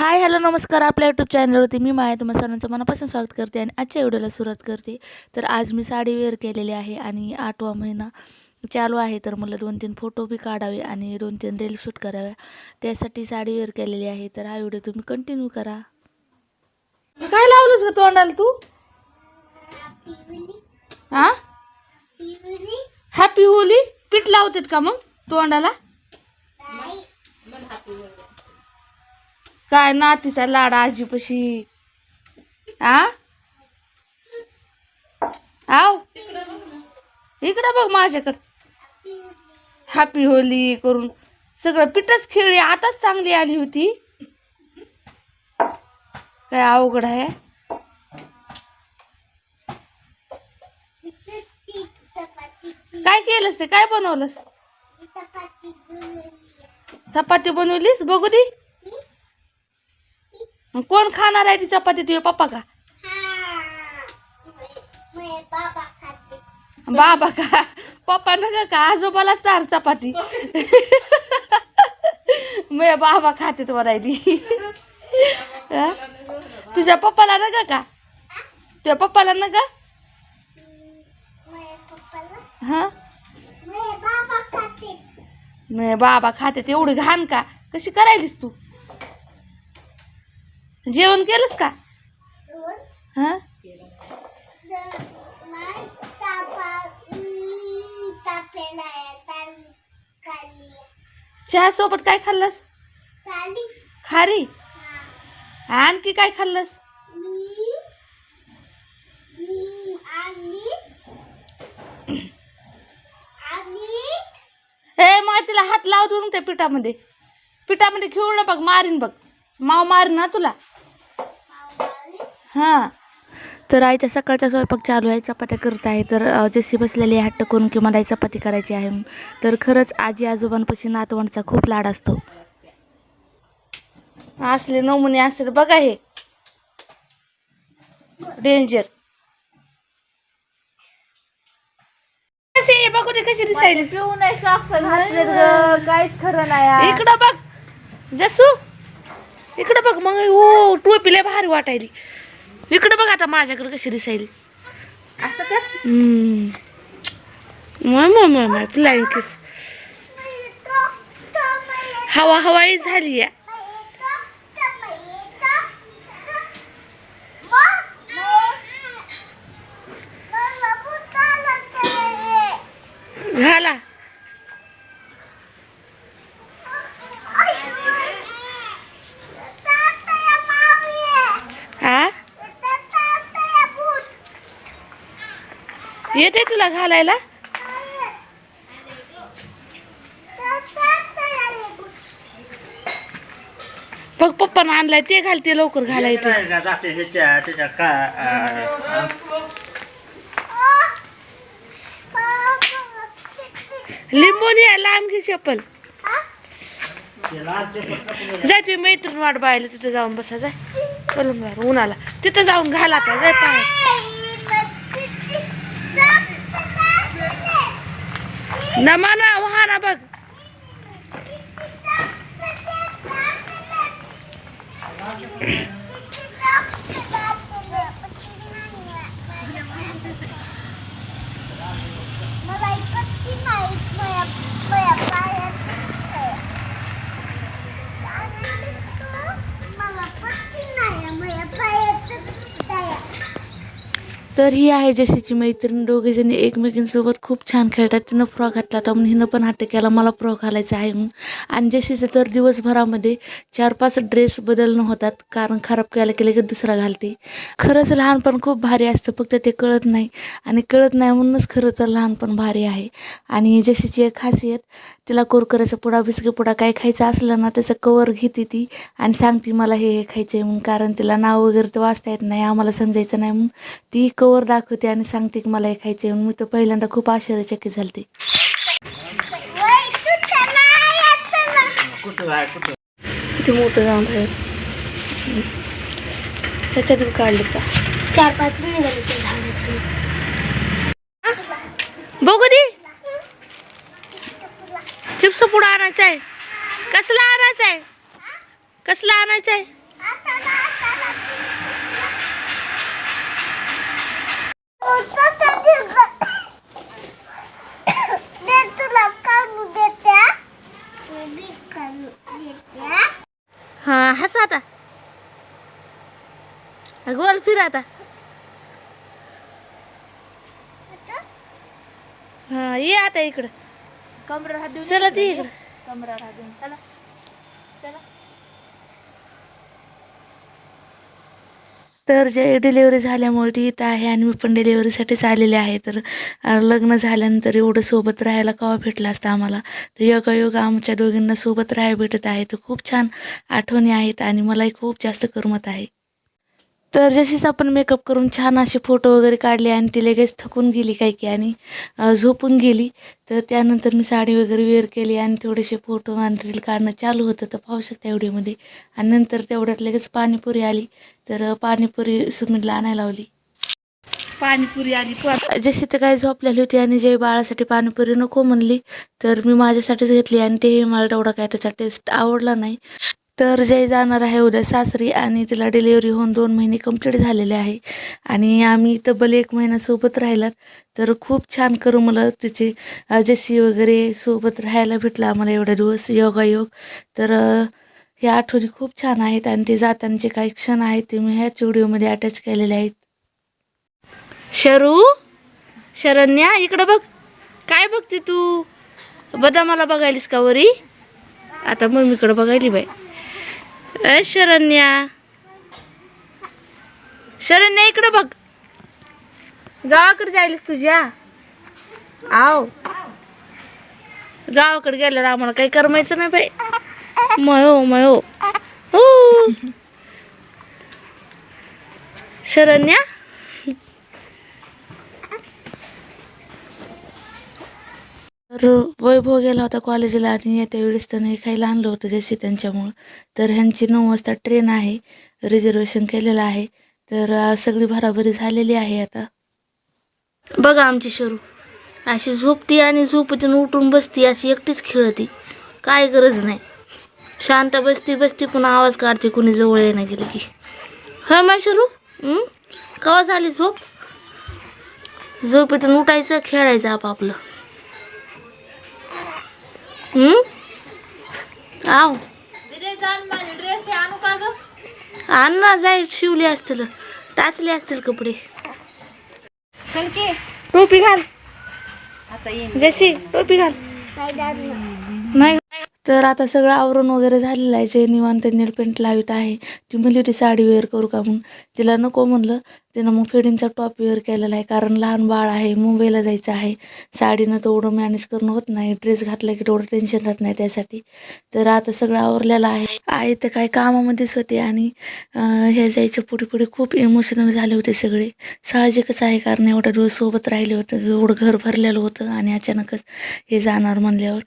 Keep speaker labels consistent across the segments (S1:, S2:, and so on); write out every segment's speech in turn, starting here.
S1: Hi hello नमस्कार आपल्या YouTube चॅनलवरती. मी माया तुम्हाला सर्वांचं मनापासून स्वागत करते आणि आजच्या व्हिडिओला सुरुवात करते. तर आज मी साडी वेअर केलेली आहे आणि आठवा महिना चालू आहे तर मला दोन तीन फोटो बी काढावे आणि दोन तीन रील शूट कराव्या त्यासाठी साडी वेअर केलेली आहे. तर हा व्हिडिओ तुम्ही कंटिन्यू करा. काय लावलंस का तोंडाला तू? हा हॅपी होली पीठ लावतात का मग तोंडाला? काय नातीचा लाड आजीपाशी? आ? आव? इकडं बघ माझ्याकडं. हॅपी होली करून. सगळं पिठच खेळली आताच चांगली आली होती. काय अवघड आहे? काय केलंस ते? काय बनवलंस? चपाती बनवलीस? बघू दे. मग कोण खाणार आहे ती चपाती? तुझे पप्पा का? बाबा का? पप्पा नका का? आजोबाला चार चपाती. मी बाबा खाते म्हणायली हा? तुझ्या पप्पाला नका का? तुझ्या पप्पाला नका? हा? मी बाबा खाते. एवढी घाण का? कशी करायलीस तू? जेवण केलंस का? हां? चहा सोबत काय खाल्लंस? खारी? आणखी काय खाल्लंस? हे मग तिला हात लावतो त्या पिठामध्ये. पिठामध्ये खेळू ना बघ मारीन बघ. माव मारीन ना तुला. हां. तर आईच्या सकाळचा स्वयंपाक चालू आहे चपात्या करत आहे. तर जशी बसलेली आहे हट्ट करून की मला आई चपाती करायची आहे. तर खरंच आजी आजोबांपाशी नातवंडचा खूप लाड असतो. असले नमुने असले बघा हे. डेंजर? बघू दे कशी दिसायली.
S2: नाही सॉक्स घातलेत ग. काहीच खरं नाही
S1: इकडं बघ. जसू इकडं बघ मग ओ टोपीला भारी वाटायली. इकडं बघ आता माझ्याकडे कशी दिसायली.
S2: असं
S1: मय फ्लाइंग किस हवा हवाई झाली या येते तुला घालायला? बघ पप्पानं आणलाय ते घालते लवकर घालायचं
S3: नाही का जाते ह्याच्या त्याच्या का अं,
S1: लिंबोनी चप्पल.
S3: ते लाल ते पटकन
S1: जाय तुम्ही मैत्रीण वाट बायला तिथं जाऊन बसा जाय पलंगावर उन्हाला तिथं जाऊन घाला आता जाय पाय. नमा ना वाहना बघ
S2: मला इतकी नाही
S1: तर ही आहे जशीची मैत्रीण. दोघेजणी एकमेकींसोबत खूप छान खेळतात. तिनं फ्रॉक घातला होता म्हणून हिनं पण हट्ट केला. मला फ्रॉक घालायचा आहे म्हणून. आणि जशीचं तर दिवसभरामध्ये चार पाच ड्रेस बदलणं होतात. कारण खराब केला की लगेच दुसरा घालते. खरंच लहानपण खूप भारी असतं. फक्त ते कळत नाही. आणि कळत नाही म्हणूनच खरं तर लहानपण भारी आहे. आणि जशीची एक खासियत तिला कोरकऱ्याचा पुडा बिस्की पुडा काय खायचं असलं ना त्याचं कवर घेते ती आणि सांगते मला हे हे खायचं आहे म्हणून. कारण तिला नाव वगैरे तर वाचता येत नाही. आम्हाला समजायचं नाही म्हणून. ती कवर दाखवते आणि सांगते की मला हे खायचं म्हणून. मी तर पहिल्यांदा खूप आश्चर्यचकित झालते. किती मोठं जाम आहे. त्याच्यात काढले का?
S2: चार पाच
S1: बघू दे. चिप्स पुढं आणायचं आहे कसला आणायचं आहे कसला आणायचं आहे हा हस आता गोल फिर आता. हा ये आता इकडं.
S4: कमरेवर हात देऊन
S1: चला ती इकडं
S4: हात देऊन. चला. चला.
S1: तर जे डिलेवरी झाल्यामुळे ती इथं आहे आणि मी पण डिलेवरीसाठीच आलेले आहे. तर लग्न झाल्यानंतर एवढं सोबत राहायला केव्हा भेटलं असतं आम्हाला? तर योगायोग आमच्या दोघींना सोबत राहायला भेटत आहे. तर खूप छान आठवणी आहेत आणि मलाही खूप जास्त करमत आहे. तर जशीच आपण मेकअप करून छान असे फोटो वगैरे काढले आणि ती लगेच थकून गेली काय की आणि झोपून गेली. तर त्यानंतर मी साडी वगैरे वेअर केली आणि थोडेसे फोटो आणि रील काढणं चालू होतं. तर पाहू शकता व्हिडिओमध्ये आणि नंतर तेवढ्यात लगेच पाणीपुरी आली. तर पाणीपुरी सुमितला आणायला लावली.
S4: पाणीपुरी आली
S1: जशी तर काय झोपलेली होती आणि जे बाळासाठी पाणीपुरी नको म्हणली तर मी माझ्यासाठीच घेतली आणि तेही मला तेवढा काय त्याचा टेस्ट आवडला नाही. तर जय जाणार आहे उद्या सासरी आणि तिला डिलिव्हरी होऊन दोन महिने कंप्लीट झालेले आहे. आणि आम्ही तब्बल एक महिना सोबत राहिलात तर खूप छान करू मला तिचे अ, वगैरे सोबत राहायला भेटलं आम्हाला एवढा दिवस योगायोग. तर ह्या आठवणी खूप छान आहेत आणि ते जातांचे काही क्षण आहेत ते मी ह्याच व्हिडिओमध्ये अटॅच केलेले आहेत. शरू? शरण्या इकडं बघ. काय बघते तू? बदामाला बघायलीस का वरी? आता मम्मीकडं बघायली बाई. ए शरण्या. शरण्या इकडं बघ. गावाकडे जायलीस तुझ्या आव. गावाकडे गेल्यावर आम्हाला काही करमायचं नाही बाई. मयो मयो. हो. शरण्या. तर वैभव गेला होता कॉलेजला आणि येत्या वेळेस त्यांनी हे खायला आणलं होतं जशी त्यांच्यामुळं. तर ह्यांची नऊ वाजता ट्रेन आहे रिझर्वेशन केलेलं आहे. तर सगळी भराभरी झालेली आहे आता. बघा आमची शरू. अशी झोपती आणि झोपतीन उठून बसती अशी एकटीच खेळती. काय गरज नाही. शांत बसती बसती पण आवाज काढते कुणी जवळ येणं गेलं की. होय मा शरू? कवा झाली झोप? झोपेतून उठायचं खेळायचं आपापलं. आव.
S4: ड्रेस आणू का ग?
S1: आण ना जाय शिवले असतील टाचले असतील कपडे.
S4: हलके
S1: टोपी घाल. जशी टोपी घाल. नाही तर आता सगळं आवरून वगैरे झालेलं आहे जे निवांत नेलपेंट लावित आहे. ती म्हणली होती साडी वेअर करू का? म्हणून. तिला नको म्हणलं. तिनं मग फिडिंगचा टॉप वेअर केलेला आहे. कारण लहान बाळ आहे मुंबईला जायचं आहे. साडीनं तेवढं मॅनेज करणं होत नाही. ड्रेस घातला की तेवढं टेन्शन राहत नाही त्यासाठी. तर आता सगळं आवरलेलं आहे. आई तर काय कामामध्येच होते आणि हे जायच्या पुढे पुढे खूप इमोशनल झाले होते सगळे. साहजिकच आहे कारण एवढा दिवस सोबत राहिले होते. एवढं घर भरलेलं होतं आणि अचानकच हे जाणार म्हणल्यावर.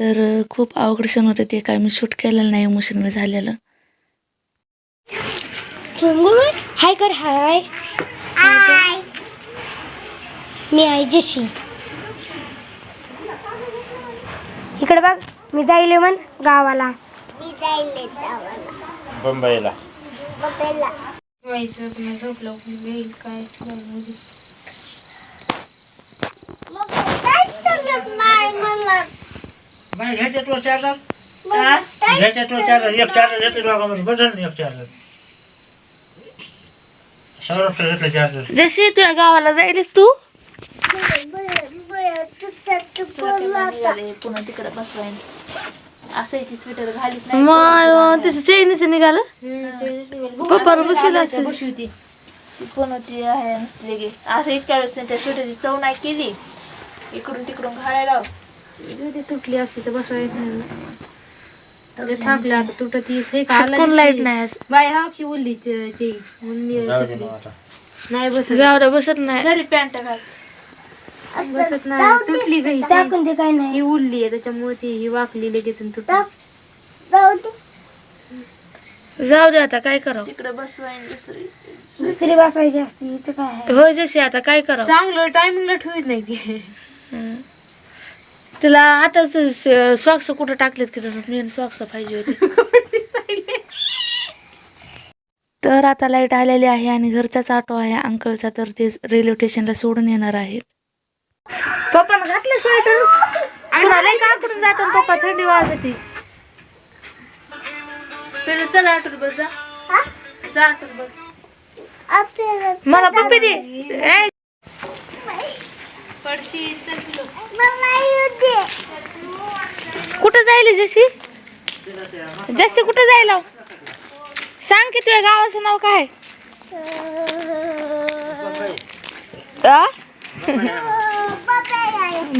S1: तर खूप अवघड क्षण होते ते. काय मी शूट केलेलं नाही इमोशनल झालेलं.
S2: हाय कर हाय. हाय
S5: मी आहे जशी. इकडे बघ मी जाईल म्हण गावाला.
S2: मी जाईल
S3: नाही घ्यायच्या तो चार्जर घ्यायच्या तो चार्जर एक चार्जर घेतलं दोघांमध्ये बदल एक चार्जर सौरभचं घेतलं चार्जर
S1: जशी तुझ्या गावाला जायलीस तू
S4: पुन्हा तिकडे बसवायन असं ती. स्वेटर घालीत नाही
S1: मग तिचं चैनीचं निघालं? पप्पाला बसवलं असेल.
S4: बशी होती. ती पण होती आहे नसली गे असं इतक्या वेळेस त्या स्वेटरची चव नाही केली. इकडून तिकडून घालायला
S5: तुटली असती तर बसवायचं ठाकलं आता तुटत येस हे
S1: कोण लाइट नाही? आज.
S5: बाय हा की उरली ची म्हणून
S3: जाऊ दे मग आता.
S5: नाही बसत.
S1: जाऊ दे बसत नाही.
S4: घरी पॅन्ट घाल.
S5: बसत नाही. तुटली टाकून काय नाही. ही उरली आहे त्याच्यामुळे ती ही वाकली लगेच आणि तुटली.
S1: जाऊ दे. आता काय करावं?
S4: तिकडे बसवायन दुसरी
S5: दुसरी बसायची असती हिचं काय आहे?
S1: होय जशी आता काय करावं?
S5: चांगलं टायमिंगला ठेवत नाही ती.
S1: तिला आता सॉक्स कुठं टाकलेत की मेन सॉक्स पाहिजे होते. तर आता लाइट आलेली आहे आणि घरचाच ऑटो आहे. अंकलचा तर ते रेल्वे स्टेशनला सोडून येणार आहेत. पप्पानं घातलं स्वेटर कुणाला का कुठून जातात पप्पा थंडी वाजते.
S4: पिलू चला आठवत बस. जा बस.
S1: मला पप्पी दे ए,
S4: पडशी चल पिलू
S2: मम्मा येऊ दे
S1: कुठं जायला जशी? जशी कुठं जायला? सांग की तुझ्या गावाचं नाव काय?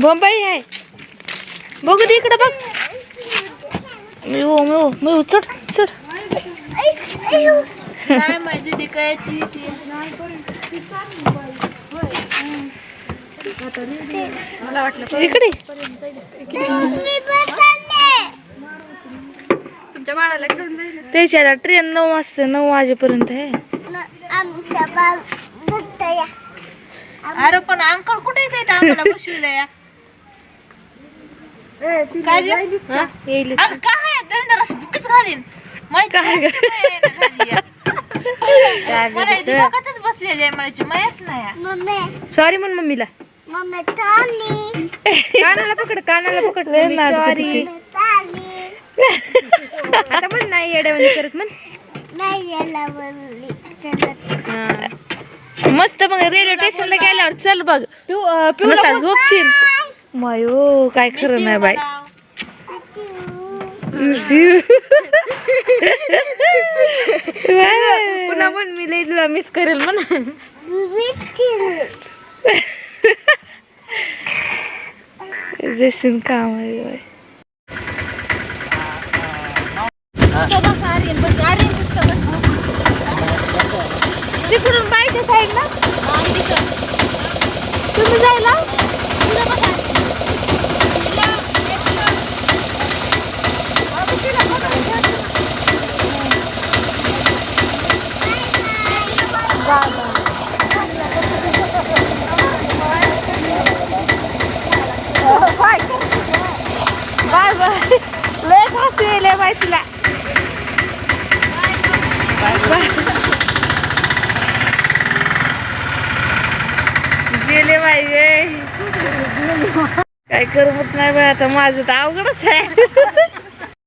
S1: बंबई आहे. बघू दे इकडं बघ. मिळू मिळू मिळू चढ चढ.
S4: काय माहिती ती काय ती ती
S1: इकडे.
S2: मी बदलले
S5: तुमच्या बाळाला घेऊन जाईल.
S1: त्याच्याला ट्रेन नऊ वाजता नऊ वाजेपर्यंत आहे.
S4: अरे पण अंकल कुठे येते या काय?
S1: येईल
S4: काय घालीन. माहिती? मला बसलेली आहे माहीत नाही.
S2: मम्मी
S1: सॉरी म्हण मम्मीला. कानाला पकड कानाला पकड सॉरी
S5: आता पण नाही येड्यावानी करत म्हण.
S1: मस्त मग रेल्वे स्टेशनला गेल्यावर चल बघ.
S5: पिऊ अं, पिऊ
S1: नुसता झोपशील. मायो काय खरं नाही बाई.
S5: पुन्हा म्हण मी लई तुला मिस करेल म्हण.
S1: काम आहे बाई. तिकडून बाईच्या साईडला तुम्ही जायला बाय बाय केले बाय तुला. गेले पाहिजे काय करमत नाही बाय आता माझं तर अवघडच आहे.